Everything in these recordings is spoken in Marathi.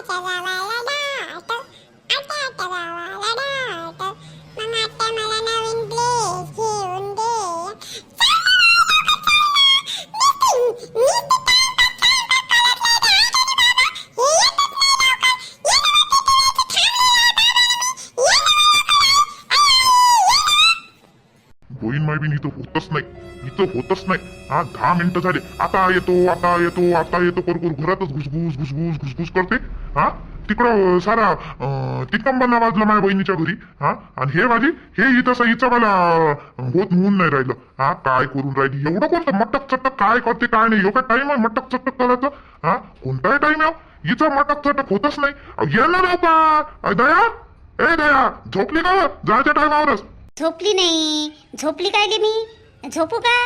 आत्याच्या माय बिन इथं होतच नाही. इथं होतच नाही. हा दहा मिनिटं झाले. आता येतो आता येतो आता येतो. करू घरातच घुसघुस घुसघुस घुसघुस करते. हा? तिकडं सारा अं, तिकंबना वाजला माझ्या बहिणीच्या घरी हा? आणि हे माझी हे इथं हिचं मला होत होऊन नाही राहिलं. हा? काय करून राहिली? एवढं कोणतं मटक चटक काय करते काय नाही? एवढा टाइम आहे मटक चटक करायचं? हा? कोणताही टाइम आहे. हिचं मटक चटक होतच नाही. येणार का दया. ए दया. झोपली का जायच्या टायमावरच झोपली नाही. झोपली काय गे मी? झोपू का?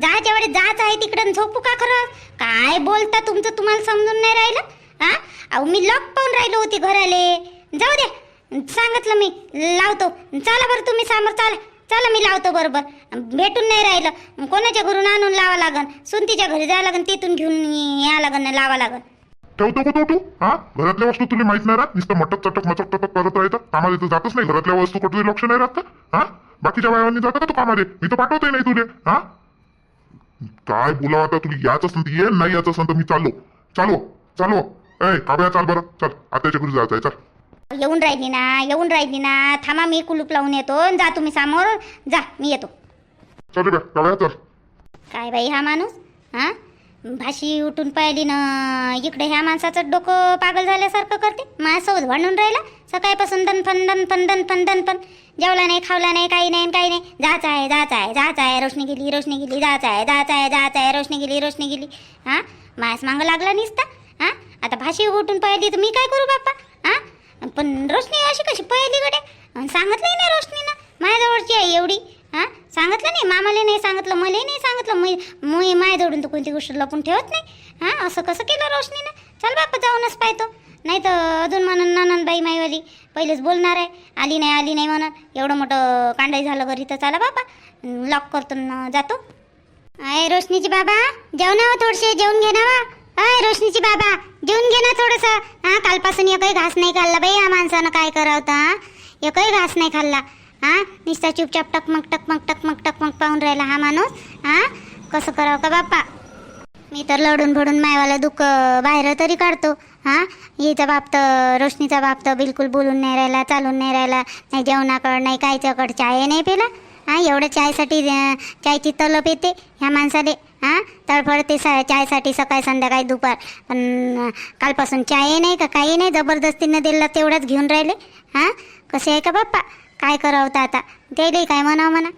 जायच्या वेळेस जायचं आहे तिकडं झोपू का खरं? काय बोलता तुमचं? तुम्हाला समजून नाही राहिलं? हा? अहो मी लॉक पाहून राहिलो होती घराले. जाऊ द्या सांगितलं मी. लावतो. चला बरं तुम्ही समोर. चला. चला मी लावतो बरोबर. भेटून नाही राहिलं. कोणाच्या घरून आणून लावा लागन? सुनतीच्या घरी जावं लागन तिथून घेऊन या लागन लावा लागन. ठेवतो का तो तू हा? घरातल्या वस्तू तुला माहीत नाही राहत? नुसतं मटक चटक मचक टटक करत राहतं. कामाला इथं जातच नाही. घरातल्या वस्तू कुठे लक्ष नाही राहत का? हा? बाकीच्या बायांनी जातं का तू कामाले? मी तर पाठवतोय नाही तुले. हा? काय बोलावं आता तुला? याच असं ये नाही याच असं तर मी चाललो. चालू. चालू. ए काब्या चाल बरं. चल आत्याच्या घरी जायचं आहे चल. येऊन राहिली ना येऊन राहिली ना थांबा मी कुलूप लावून येतो. जा तुम्ही समोर. जा मी येतो. चल रे बा चल काय बाई हा माणूस? हा? भाशी उठून पाहिली ना. इकडे ह्या माणसाचं डोकं पागल झाल्यासारखं करते. माझ्यासोबत भांडून राहिला. सकाळपासून दन फंदन फंदन फंदन पण जेवला नाही खावला नाही काही नाही काही नाही. जायचं आहे जायचं आहे जायचं आहे. रोशनी गेली रोशनी गेली. जायचं आहे जायचं आहे जायचं आहे. रोशनी गेली रोशनी गेली. हा? मायास मागं लागला निसता. हा? आता भाशी उठून पाहिली तर मी काय करू बाप्पा? हा? पण रोशनी अशी कशी पळली कडे अन सांगितलंही नाही रोशनीनं. माझ्याजवळची आहे एवढी. हा? सांगितलं नाही. मामाला नाही सांगितलं मला नाही सांगितलं. मी मी माझ्याजवळून तर कोणती गोष्ट लपून ठेवत नाही. हा? असं कसं केलं रोशनीनं? चल बाप्पा जाऊनच पाहतो. नाही तर अजून म्हणून ननंदबाई माईवाली पहिलेच बोलणार आहे. आली नाही आली नाही म्हणून. एवढं मोठं कांडाई झालं घरी तर चला बापा लॉक करतो जातो. आहे रोशनीची बाबा जेवणावं ना थोडसे जेवून घे ना अय रोशनीची बाबा जेवून घे ना थोडंसं. हा कालपासून एकही घास नाही खाल्ला बाई या माणसानं काय करावं तर हा एकही घास नाही खाल्ला. हा नुसता चुपचाप टकमक टकमक टकमक टकमक पाहून राहिला हा माणूस. हा कसं करावं का बाप्पा? मी तर लढून भडून मायवाला दुःख बाहेर तरी काढतो. हा हिचा बाप तर रोशनीचा बाप तर बिलकुल बोलून नाही राहिला चालून नाही राहिला नाही जेवणाकड नाही कायच्याकड चाय नाही पेला. हा एवढं चायसाठी चायची तलप येते ह्या माणसाले. हा? तळफळते सा चायसाठी सकाळी संध्याकाळी दुपार. पण कालपासून चाय नाही का काही नाही जबरदस्तीनं दिलं तेवढंच घेऊन राहिले. हां? कसे आहे का बाप्पा? काय करावं तर आता त्याला काय म्हणावं म्हणा?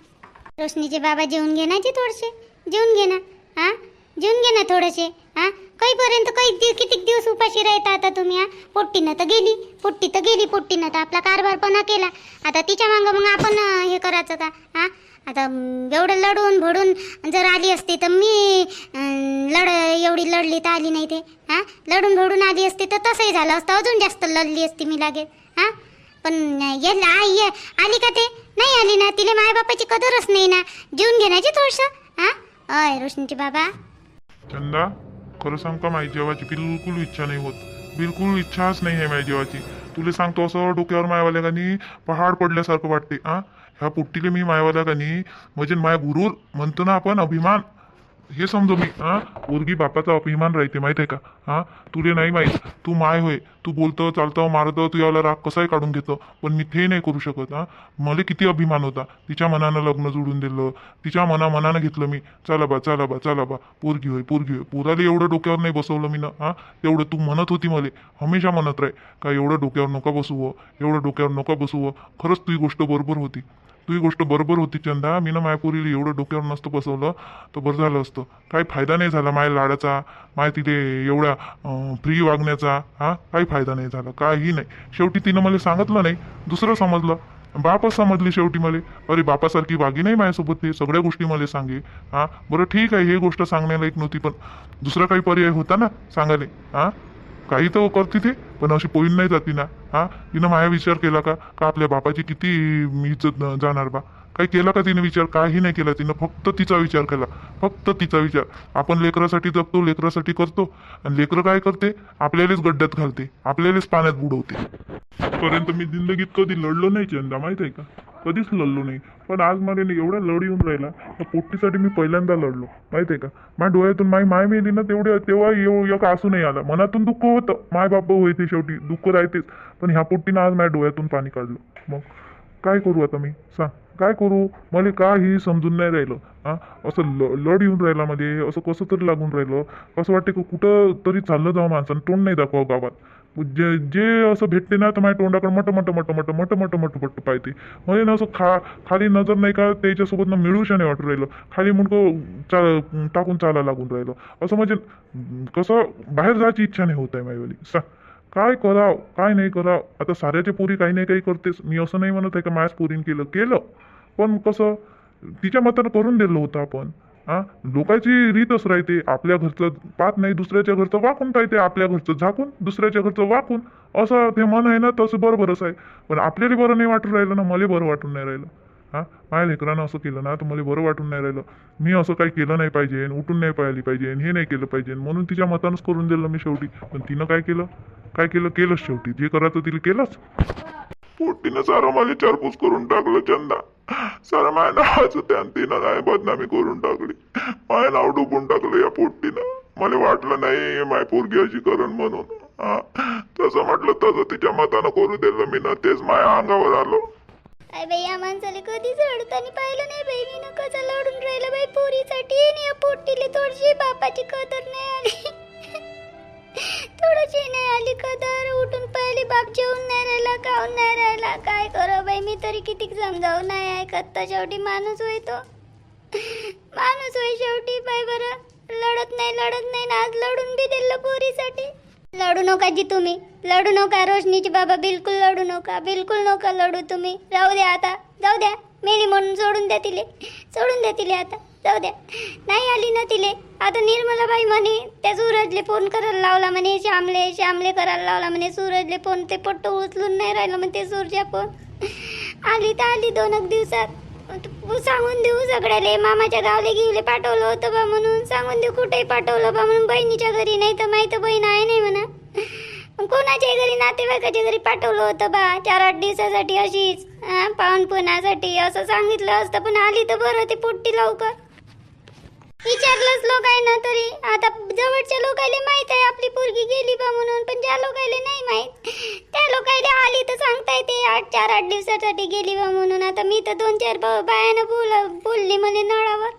रोशनीचे बाबा जेवून घे ना जे थोडेसे. जेवून घे ना. हां? जेवून घे ना थोडेसे. हां? काहीपर्यंत काही दि किती दिवस उपाशी राहता आता तुम्ही हां? पोट्टीनं तर गेली. पोट्टी तर गेली पोट्टीनं तर आपला कारभारपणा केला. आता तिच्या मागं मग आपण हे करायचं का? हां? आता एवढं लढून भडून जर आली असती तर मी लढ एवढी लढली तर आली नाही ते. हां? लढून भडून आली असती तर तसंही झालं असतं. अजून जास्त लढली असती मी लागेल. हां? पण ये आई ये आली का ते? नाही आली ना. तिला मायबापाची कदरच नाही ना. जीवन घेण्याची थोडस. हां? अय रोशनीची बाबा. चंदा खरं सांग का माझी जेवाची बिलकुल इच्छा नाही होत. बिलकुल इच्छाच नाही आहे माझ्या जेवायची. तुला सांगतो असं डोक्यावर मायवाल्या गानी पहाड पडल्यासारखं वाटते आ ह्या पोट्टीले मी मायवाल्या नाही म्हणजे माय गुरुर म्हणतो ना आपण अभिमान हे समजू मी हा? पोरगी बापाचा अभिमान राहते माहीत आहे का? हा? तुले नाही माहीत तू माय होय तू बोलतं चालतं मारतं तू याला राग कसाही काढून घेतो पण मी ते नाही करू शकत हा? मला किती अभिमान होता तिच्या मनानं लग्न जोडून दिलं तिच्या मना मनानं घेतलं मी चला बा चला बा चला बा पोरगी होय पोरगी होय पोराला एवढं डोक्यावर नाही बसवलं मी ना हा? तेवढं तू म्हणत होती मला हमेशा म्हणत राही का एवढं डोक्यावर नका बसवं एवढं डोक्यावर नका बसवं खरंच तुझी गोष्ट बरोबर होती. तुझी गोष्ट बरोबर होती चंदा. मी ना मायापुरीला एवढं डोक्यावर नसतं बसवलं तर बरं झालं असतं. काही फायदा नाही झाला माय लाडाचा माय तिथे एवढ्या फ्री वागण्याचा हा? काही फायदा नाही झाला काही नाही. शेवटी तिनं मला सांगितलं नाही दुसरं समजलं. बापच समजली शेवटी मला. अरे बापासारखी वागी नाही माझ्यासोबत ते सगळ्या गोष्टी मला सांगे हा? बरं ठीक आहे हे गोष्ट सांगण्याला एक नव्हती पण दुसरा काही पर्याय होता ना सांगायला हा? काही तर करते ते पण अशी पोईन नाही जाती ना हा? तिनं माया विचार केला का? का आपल्या बापाची किती इज्जत जाणार बा? काही केला का तिने विचार? काही नाही केला तिनं. फक्त तिचा विचार केला. फक्त तिचा विचार. आपण लेकरासाठी जगतो लेकरासाठी करतो. आणि लेकरं काय करते? आपल्यालाच गड्ड्यात घालते. आपल्यालाच पाण्यात बुडवते. पर्यंत मी जिंदगीत कधी लढलो नाही चंदा. माहीत आहे का? कधीच लढलो नाही. पण आज मला ना एवढा लढ येऊन राहिला त्या पोट्टीसाठी मी पहिल्यांदा लढलो. माहिती आहे का? माझ्या डोळ्यातून माय माय मेली ना तेवढ्या तेव्हा येऊ एक असू नाही आला. मनातून दुःख होतं. माय बाप होते शेवटी. दुःख राहतेच. पण ह्या पोट्टीनं आज माझ्या डोळ्यातून पाणी काढलं. मग काय करू आता मी? सांग. काय करू? मला काही समजून नाही राहिलं. हा? असं ल लढ येऊन राहिला मध्ये. असं कसं तरी लागून राहिलं. असं वाटतं की कुठं तरी चाललं जावं माणसानं. तोंड नाही दाखवा गावात. जे जे असं भेटते ना तर माझ्या तोंडाकडे मट मट मट मट मट मट मट मट पाहते. म्हणजे ना असं खा खाली नजर नाही का त्याच्यासोबत ना मिळूशा नाही वाटून राहिलं. खाली मुंडकं चा टाकून चाला लागून राहिलं. असं म्हणजे कसं बाहेर जायची इच्छा नाही होत आहे माईवाली सा काय कराव काय नाही कराव. आता साऱ्याच्या पोरी काही नाही काही करतेस मी असं नाही म्हणत आहे का माझ्याच पोरीनं केलं केलं. पण कसं तिच्या मतानं करून दिलं होतं आपण. हा? लोकांची रीतच राहते. आपल्या घरचं पाहत नाही दुसऱ्याच्या घरचं वाकून पाहिजे आपल्या घरचं. झाकून दुसऱ्याच्या घरचं वाकून. असं ते मन आहे ना तसं बरोबरच आहे. पण आपल्याला बरं नाही वाटून राहिलं ना मला बरं वाटून नाही राहिलं. हा? माझ्या लेकरानं असं केलं ना तर मला बरं वाटून नाही राहिलं. मी असं काही केलं नाही पाहिजे उठून नाही पाहिली पाहिजे हे नाही केलं पाहिजे म्हणून तिच्या मतानंच करून दिलं मी शेवटी. पण तिनं काय केलं? काय केलं? केलंच शेवटी. जे करायचं तिला केलंच. पोटीनं सारं माझे चारपूस करून टाकलं चंदा. सर माझ्या नावाचं त्यानं तिनं नाही बदनामी करून टाकली. माझ्या नाव डुबून टाकलं या पोट्टीनं. मला वाटलं नाही माय पोरगी अशी करण म्हणून. हा तसं म्हटलं तसं तिच्या मतानं करू दिलं मी ना तेच माझ्या अंगावर आलो. बाई या माणसाला कधीच रडताना पाहिलं नाही बाई. मी कसं लढून राहिलं बाई पोरीसाठी. आणि या पोटीले थोडीशी बापाची कदर नाही आली. थोडीशी नाही आली कदर उठून पहिली बाप जेवून नाही राहिला खाऊन नाही राहिला. काय करो बाई मी तरी किती समजावून नाही ऐकत. तर शेवटी माणूस होय तो. माणूस होय शेवटी बाई बरं. लढत नाही लढत नाही ना आज लढून बी दिलं पोरीसाठी. लढू नका जी तुम्ही. लढू नका रोशनीची बाबा बिलकुल लढू नका. बिलकुल नका लढू तुम्ही. राहू द्या आता. जाऊ द्या. मेली म्हणून सोडून द्या तिले. सोडून द्या तिले आता. जाऊ द्या नाही आली ना तिले. आता निर्मलाबाई म्हणे त्या सूरजले फोन करायला लावला म्हणे श्यामले श्यामले करायला लावला म्हणे सूरजले फोन ते पट्ट उचलून नाही राहिलं म्हणते सूरजा फोन आली तर आली दोन एक दिवसात. तू सांगून देऊ सगळ्याले मामाच्या गावले गेले पाठवलं होतं बा म्हणून. सांगून देऊ कुठेही पाठवलं बा म्हणून बहिणीच्या घरी. नाही तर माहीत बहीण आहे नाही म्हणा. कोणाच्या घरी नातेवाईकाच्या घरी पाठवलं होतं बा? चार आठ दिवसासाठी अशीच. पाहुणपुणासाठी असं सांगितलं असतं पण आली तर बरं ते पोट्टी लवकर. विचारलंच लोक आहे ना तरी. आता जवळच्या लोकायले माहीत आहे आपली पोरगी गेली बा म्हणून पण ज्या लोकायले नाही माहीत त्या लोकायले आली तर सांगताय ते आठ चार आठ दिवसासाठी गेली बा म्हणून. आता मी तर दोन चार ब- बायानं बोल बोलली म्हणे नळावर.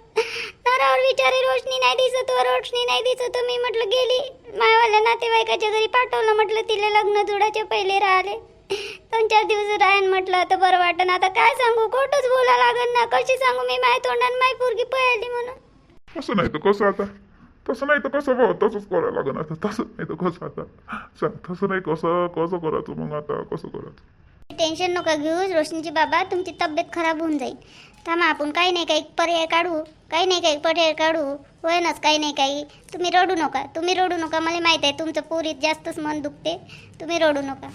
नळावर विचारे रोशनी नाही दिसत रोशनी नाही दिसत. मी म्हटलं गेली. मायवाल्या नातेवाईकाच्या घरी पाठवलं म्हटलं तिला लग्न जुडाच्या पहिले राहिले. दोन चार दिवस राहीन म्हटलं तर बरं वाटन. आता काय सांगू? खोटंच बोला लागन ना. कशी सांगू मी? माय तोंडान माय पोरगी पळाली म्हणून. तसं नाही तर कसं आता तसं नाही तर कसं भाऊ तसंच करायला लागेल आता तसं नाही तर कसं आता सांग तसं नाही कसं कसं करायचं मग आता कसं करायचं टेन्शन नका घेऊ रोशनीची बाबा तुमची तब्येत खराब होऊन जाईल. थांबा आपण काही नाही काही पर्याय काढू. काही नाही काही पर्याय काढू. होईनच काही नाही काही. तुम्ही रडू नका तुम्ही रडू नका. मला माहीत आहे तुमचं पोरीत जास्तच मन दुखते. तुम्ही रडू नका.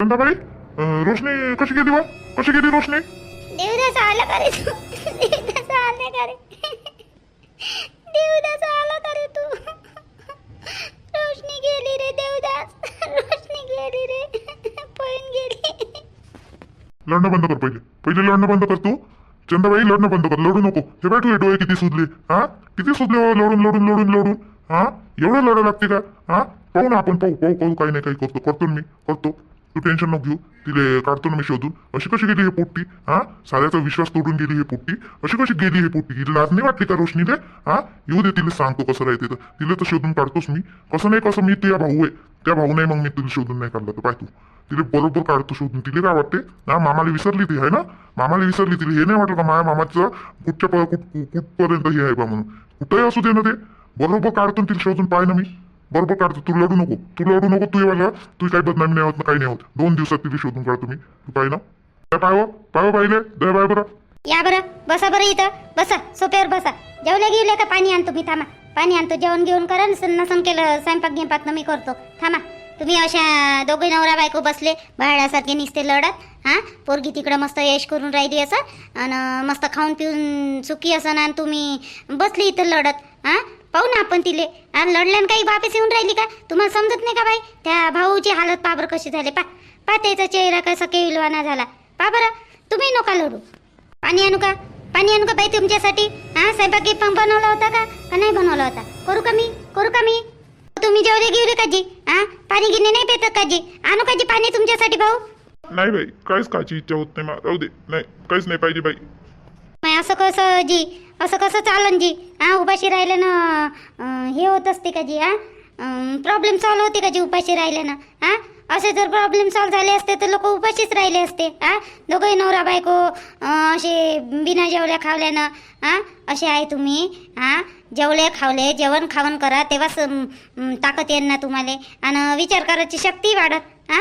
अं, रोशनी कशी गेली बा कशी गेली रोशनी? देवदास आला का रे तू? देवदास आला का रे? लढणं बंद कर पहिले. पहिले लढणं बंद कर तू. चंदाबाई लढणं बंद कर. लढू नको. हे बाय डोळे किती सुजले. हा? किती सुजले हो लढून लढून लढून लढून. हा? एवढं लढा लागते का? हा? पाहू ना आपण पाहू पाहू पाहू. काही नाही काही करतो. करतो मी. करतो. तू टेन्शन नको घेऊ. तिले काढतो ना मी शोधून. अशी कशी गेली हे पोट्टी? हा? साऱ्याचा विश्वास तोडून गेली हे पोट्टी. अशी कशी गेली हे पोट्टी? तिला लाज नाही वाटली का रोशनीले? हा? येऊ दे तिला सांगतो कसं राहते तर. तिला तर शोधून काढतोच मी. कसं नाही कसं मी तुझ्या भाऊ आहे. त्या भाऊ नाही मग मी तुला शोधून नाही काढलं तर. पाय तू. तिला बरोबर काढतो शोधून. तिला काय वाटते? ना मामाला विसरली ती आहे ना? मामाला विसरली तिला. हे नाही वाटलं का माझ्या मामाचं कुठच्या कुठ कुठपर्यंत हे आहे बा म्हणून? कुठंही असू दे ना ते. बरोबर काढतो तिला शोधून पाय ना मी. बरोबर काढतो. तू लढू नको. तू लढू नको तू वाला तू काही बदनामी नाही होत ना काही नाही होत. दोन दिवसात तिथे शोधून काढतो मी तू पाय ना. पाय हो? पाय हो पाहिले दय बाय बरं. या बरं. बसा बरं इथं. बसा. सोप्यावर बसा. जेवल्या घेऊल्या का? पाणी आणतो मी. थांबा. पाणी आणतो. जेवण घेऊन करा. नसन केलं. स्वयंपाक गिंपाक मी करतो. थांबा. तुम्ही अशा दोघे नवरा बायको बसले बाळासारखे निसते लढत हां? पोरगी तिकडं मस्त यश करून राहिली असं आणि मस्त खाऊन पिऊन सुखी असं आणि तुम्ही बसली इथं लढत हां? पाहू ना आपण तिले. आणि लढल्यानं काही वापस येऊन राहिली का? तुम्हाला समजत नाही का बाई? त्या भाऊची हालत पाबर कशी झाली? पा पा त्याचा चेहरा कसा केविलवाना झाला. पा बरं तुम्ही नका लढू. पाणी आणू का? पाणी आणू का बाई तुमच्यासाठी? हां स्वयंपाकी पंप बनवला होता का? का नाही बनवला होता? करू का मी? करू का मी? तुम्ही जेवले गिवले का जी? हा पाणी गिने नाही पेतात का जी आणू का जी पाणी तुमच्यासाठी भाऊ. नाही बाई काहीच खायची इच्छा होत नाही मा राहू दे. नाही काहीच नाही पाहिजे बाई. नाही असं कसं जी? असं कसं चालन जी? हा उपाशी राहिलं ना अं, हे होत असते का जी हा प्रॉब्लेम सॉल्व होते का जी उपाशी राहिल्यानं हा असे जर प्रॉब्लेम सॉल्व झाले असते तर लोक उपाशीच राहिले असते हा दोघंही नवरा बायको अं, असे बिना जेवल्या खावल्यानं हा असे आहे तुम्ही हा जेवले खावले जेवण खावण करा तेव्हाच ताकद येईल ना तुम्हाला. आणि विचार करायची शक्ती वाढत हा?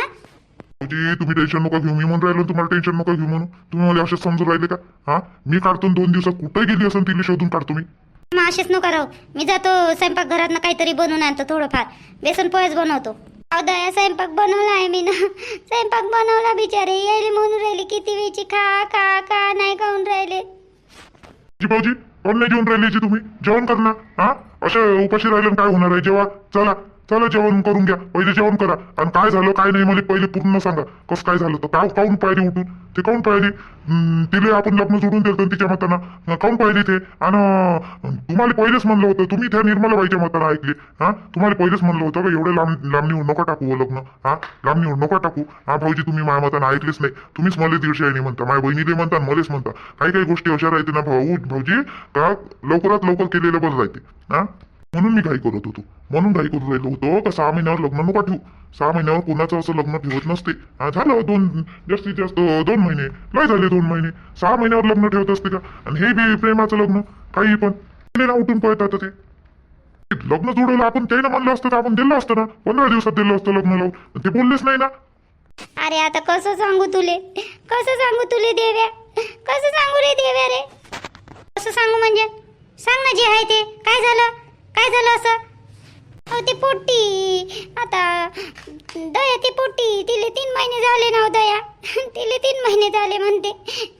म्हणजे तुम्ही टेन्शन नका घेऊ. मी म्हणून राहिलो तुम्हाला टेन्शन नका घेऊ म्हणून. तुम्ही मला असे समजून राहिले का? हा? मी काढतो दोन दिवसात कुठे गेली असेल तिला शोधून काढतो मी. मग असेच नका राहू. मी जातो स्वयंपाक घरातनं काहीतरी बनवून आणतो थोडंफार. बेसन पोहेच बनवतो. दया स्वयंपाक बनवला आहे मी ना. स्वयंपाक बनवला बिचारे. यायले म्हणून राहिले. किती वेळची खा खा खा नाही खाऊन राहिले. जी भाऊजी कोण नाही जेवण राहिल्याची तुम्ही. जेवण करणार हा? अशा उपाशी राहिले काय होणार आहे? जेव्हा चला. चला जेवण करून घ्या. पहिले जेवण करा. आणि काय झालं काय नाही मला पहिले पूर्ण सांगा. कसं काय झालं तर का काऊन पाहिली उठून. ते काऊन पाहिली तिले आपण लग्न जोडून दिलं तिच्या मतानं. काऊन पाहिली ते? आणि तुम्हाला पहिलेच म्हणलं होतं. तुम्ही त्या निर्मलाबाईच्या मतानं ऐकले. हा? तुम्हाला पहिलेच म्हणलं होतं का एवढे लांब लांब नेऊन नका टाकू हो लग्न. हा? लांब नेऊन नका टाकू. हा भाऊजी तुम्ही माझ्या मतानं ऐकलेच नाही. तुम्हीच मला दीडशे आहे म्हणता. माझ्या बहिणीले म्हणता आणि मलाच म्हणता. काही काही गोष्टी अशा राहते ना भाऊ. भाऊजी. का? लवकरात लवकर केलेलं बरं राहते. हा? म्हणून मी घाई करत होतो. म्हणून घाई करून राहिलो होतो का? सहा महिन्यावर लग्न नका ठेवू. सहा महिन्यावर कोणाचं असं लग्न ठेवत नसते. हा, झालं हो दोन जास्तीत जास्त दोन महिने. लय झाले दोन महिने. सहा महिन्यावर लग्न ठेवत असते का? आणि हे बी प्रेमाचं लग्न. काही पण. ना उठून पळतात ते. लग्न जोडवलं आपण त्यानं म्हणलं असतं तर आपण दिलं असतं ना? पंधरा दिवसात दिलं असतं लग्न लावून. ते बोललेच नाही ना. अरे आता कसं सांगू तुले? कसं सांगू तुले देव्या? कसं सांगू रे देव्या रे? कसं सांगू म्हणजे? सांग ना जे आहे ते. काय झालं? काय झालं असं? अहो ती पोट्टी. आता दया ती पोट्टी. तिले तीन महिने झाले ना हो दया. तिले तीन महिने झाले म्हणते.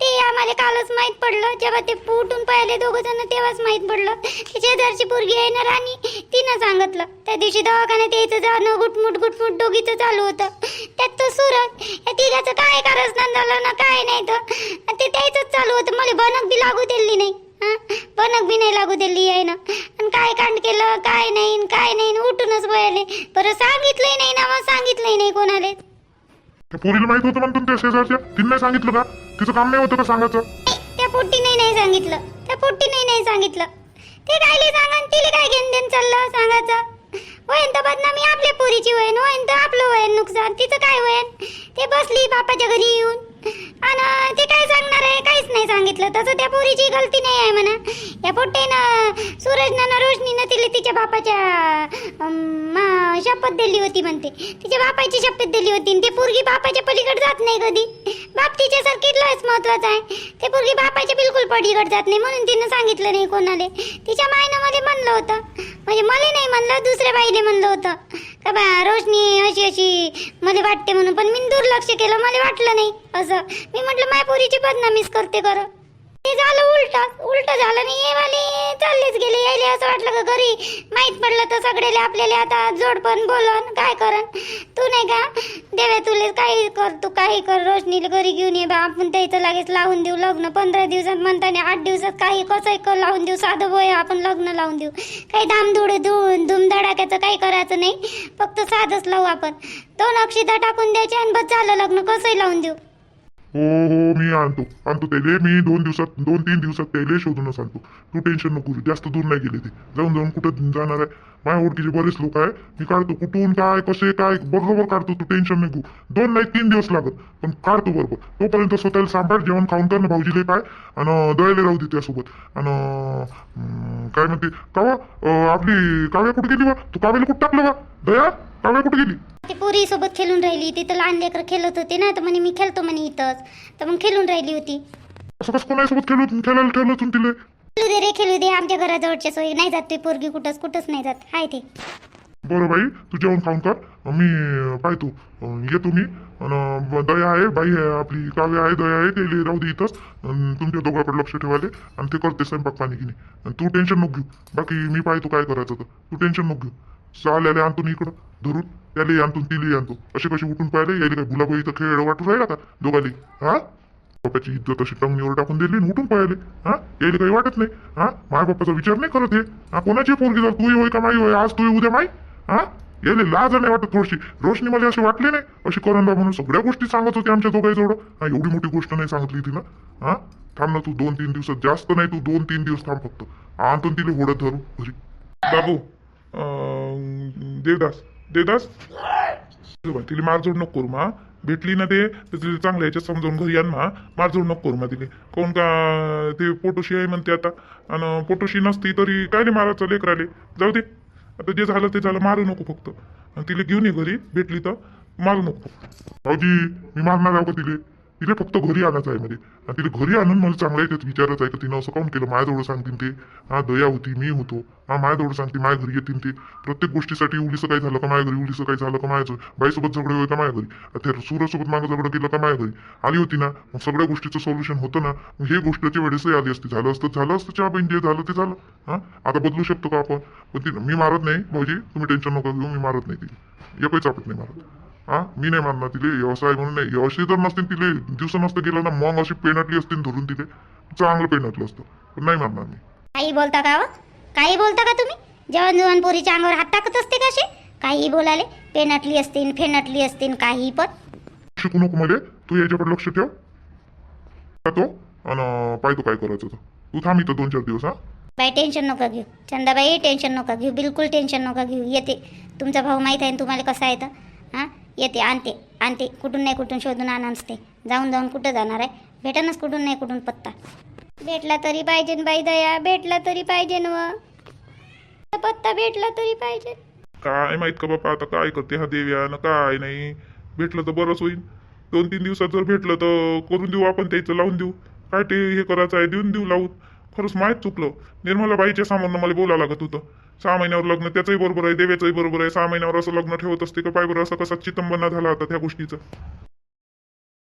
ते आम्हाला कालच माहीत पडलं. जेव्हा ते फुटून पाहिले दोघं जण तेव्हाच माहीत पडलं. ती शेजारची पोरगी आहे ना राणी तिनं सांगितलं. त्या दिवशी दवाखान्यात यायचं जाणं गुटमुट गुटमुट दोघीचं चालू होतं. त्यात तो सुरत या तिघाचं काय कारस्थान झालं ना काय नाही तर. ते त्याचंच चालू होतं. मला बनक बी लागू दिली नाही. बनक बी नाही लागू दिली आहे ना आणि काय कांड केलं काय नाही काय नाही उठूनच वळले बरं सांगितलंही नाही ना मग सांगितलंही नाही कोणाला? त्या पोरीला माहीत होतं म्हणतो ना त्या शेजारच्या? तिने नाही सांगितलं का? तिचं काम नाही होतं का सांगायचं? त्या पोट्टीने नाही सांगितलं. त्या पोट्टीने नाही सांगितलं. ते कायले सांगा तिले काय घेणं देणं चाललं सांगायचं? वयन तर बदनामी आपल्या पोरीची वयन वयन तर आपलं वयन नुकसान. तिचं काय वयन ते बसली बापाच्या घरी येऊन. आणि ते काय सांगणार आहे? काहीच नाही सांगितलं. तसं त्या पोरीची गलती नाही आहे म्हणा. या पोट्टेनं सूरजनं ना रोशनीनं तिला तिच्या बापाच्या शपथ दिली होती म्हणते. तिच्या बापाची शपथ दिली होती ते पोरगी बापाच्या पलीकडे जात नाही कधी. बाप तिच्यासारखी लयच महत्वाचं आहे. ते पोरगी बापाच्या बिलकुल पलीकडे जात नाही म्हणून तिनं सांगितलं नाही कोणाला. तिच्या मायनं मध्ये म्हणलं होतं. म्हणजे मला नाही म्हणलं दुसऱ्या बाईने म्हणलं होतं. का बा रोशनी अशी अशी मला वाटते म्हणून पण मी दुर्लक्ष केलं मला वाटलं नाही असं. मी म्हटलं माय पोरीची बदनामीच करते. कर ते झालं उलट. उलट झालं नाही हे वाले चाललेच गेले यायले असं वाटलं का घरी? माहीत पडलं तर सगळेले आपल्याला आता जोडपण बोलन काय करन? तू नाही का? देवे तुले काही कर तू काही कर रोशनीला घरी घेऊन ये बा. आपण त्याचं लगेच लावून देऊ लग्न. पंधरा दिवसात म्हणताना आठ दिवसात काही कसंही कर लावून देऊ? साधं बोय आपण लग्न लावून देऊ. काही धामधूड धूम धुमधडाक्याचं काही करायचं नाही. फक्त साधंच लावू आपण. दोन अक्षिता टाकून द्यायचे आणि बस झालं लग्न. कसंही लावून देऊ. हो हो मी आणतो. आणतो त्याले. मी दोन दिवसात दोन तीन दिवसात त्याले शोधूनच आणतो. तू टेन्शन नको जास्त दूर नाही गेले ते. जाऊन जाऊन कुठं जाणार आहे? माझ्या ओळखीचे बरेच लोक आहे. मी काढतो. कुठून काय कसे काय बरोबर काढतो तू. टेन्शन नाही घेऊ. दोन नाही तीन दिवस लागत. पण काढतो बरोबर. तोपर्यंत स्वतःला सांभाळ. जेवण खाऊन कर ना भाऊजीले काय आणि दळले राहू दे त्यासोबत. आणि अं, काय म्हणते? कावा आपली काव्या कुठे गेली बा? तू काव्याला कुठं टाकलं बा? दया? काव्या कुठे गेली? ते पोरी सोबत खेळून राहिली. तिथं लहान लेकर खेळत होते ना तर म्हणे मी खेळतो म्हणे इथंच. तर मग खेळून राहिली होती. असं कसं कोणासोबत खेळू खेळायला ठेवलं तुम्ही तिले? खेळू दे रे खेळू दे. आमच्या घराजवळच्या सोयी नाही जात ते पोरगी कुठंच कुठंच नाही जात. हाय ते. बरं बाई तू जेवण खाऊन कर. मी अं, पाहतो. अं, येतो मी. अन दया आहे बाई आहे आपली काव्य आहे दया आहे ते राहू दे इथंच. अन तुमच्या दोघांकडे लक्ष ठेवायले. आणि ते करते स्वयंपाक पाणी की नाही अन तू टेन्शन नको घेऊ. बाकी मी पाहतो काय करायचं तर तू टेन्शन नको घेऊ. चाल आणतो मी इकडं धरून. त्याला आणतो तिले आणतो. असे कसे उठून पाहिले यायले काय गुलाबाई इथं खेळ वाटून राहिला का दोघाली? हा? बापाची इज्जत अशी टंगणीवर टाकून दिली आणि उठून पाहिले. हा? यायला काही वाटत नाही. हा? माय बाप्पाचा विचार नाही करत हे. हा? कोणाची पोरगी जर तू होय का माई होय? आज तू उद्या माई? हा? यायला लाज नाही वाटत थोडीशी. रोशनी मला असे वाटले नाही. अशी करंदा म्हणून सगळ्या गोष्टी सांगत होती आमच्या दोघांजवळ हा एवढी मोठी गोष्ट नाही सांगितली तिनं. हा? थांब ना तू दोन तीन दिवसात. जास्त नाही तू दोन तीन दिवस थांब फक्त. आणतो तिला होडत धरू घरी. बाबू. देवदास देवदास तिला मारझोड नको करू मा. भेटली ना ते तर तिला चांगल्या याच्यात समजावून घरी आण मा. मारझोड नको करू मा तिला. कोण का ते पोटोशी आहे म्हणते आता. आणि पोटोशी नसती तरी काय नाही मारायचं लेकराले जाऊ दे. आता जे झालं ते झालं मारू नको फक्त. आणि तिला घेऊन ये घरी भेटली तर मारू नको भाऊजी मी मारणार आहो का तिले. तिला फक्त घरी आणायचं आहे मध्ये आणि तिला घरी आणून मला चांगलं याच्यात विचारच आहे का तिनं असं काऊन केलं? माझ्याजवळ सांगतील ते. हा दया होती मी होतो. हा माझ्याजवळ सांगते माझ्या घरी येतील ते. प्रत्येक गोष्टीसाठी उलीचं काय झालं का माझ्या घरी? उलीचं काय झालं का माझ्या बाईसोबत झगडे होय का माझ्या घरी. आता त्या सूर्यासोबत माझं झगडं केलं का माझ्या घरी? आली होती ना? मग सगळ्या गोष्टीचं सोल्युशन होतं ना? मग हे गोष्टीच्या वेळेसही आली असती. झालं असतं झालं असतं चहा बहीण जे झालं ते झालं. हा? आता बदलू शकतो का आपण? पण ती मी मारत नाही भाऊजी. तुम्ही टेन्शन नका घेऊ मी मारत नाही ती. एकही चापत नाही मारत. हा? मी नाही मारणार तिले व्यवसाय म्हणून नाही. अशी जर नसतील तिले. दिवस नसतं गेलं ना मग अशी पेनटली असतील धरून तिले. चांगलं पेनटलं असतं. पण नाही मारणार मी. काही बोलता का व काही बोलता का तुम्ही? जेवण जेवण पोरीच्या अंगावर हात टाकत असते कसे काही बोलाले पेनटली असतील फेनटली असतील काही पण. शिकू नको मध्ये तू याच्याकडे लक्ष ठेव. का तो आणि पाहतो काय करायचं तर तू थांब इथं दोन चार दिवस हा. बाई टेन्शन नका घेऊ. चंदाबाई टेन्शन नका घेऊ. बिलकुल टेन्शन नका घेऊ. येते. तुमचा भाऊ माहीत आहे ना तुम्हाला कसा आहे तर हां? येते आणते आणते कुठून नाही कुठून शोधून आण आणते. जाऊन जाऊन कुठं जाणार आहे? भेटनच कुठून नाही कुठून पत्ता. भेटला तरी पाहिजे बाई दया भेटला तरी पाहिजे व. पत्ता भेटला तरी पाहिजे. काय माहीत का बापा आता काय करते हा देव्या काय नाही. भेटलं तर बरंच होईल दोन तीन दिवसात जर भेटलं तर करून देऊ आपण त्याचं लावून देऊ. काय ते हे करायचं आहे देऊन देऊ लावून. खरंच माहीत चुकलं. निर्मला बाईच्या सामान्य मला बोलावं लागत होतं. सहा महिन्यावर लग्न त्याचंही बरोबर आहे देवेचंही बरोबर आहे. सहा महिन्यावर असं लग्न ठेवत असते का पाय बरं असं कसा चितंबना झाला होता त्या गोष्टीचं?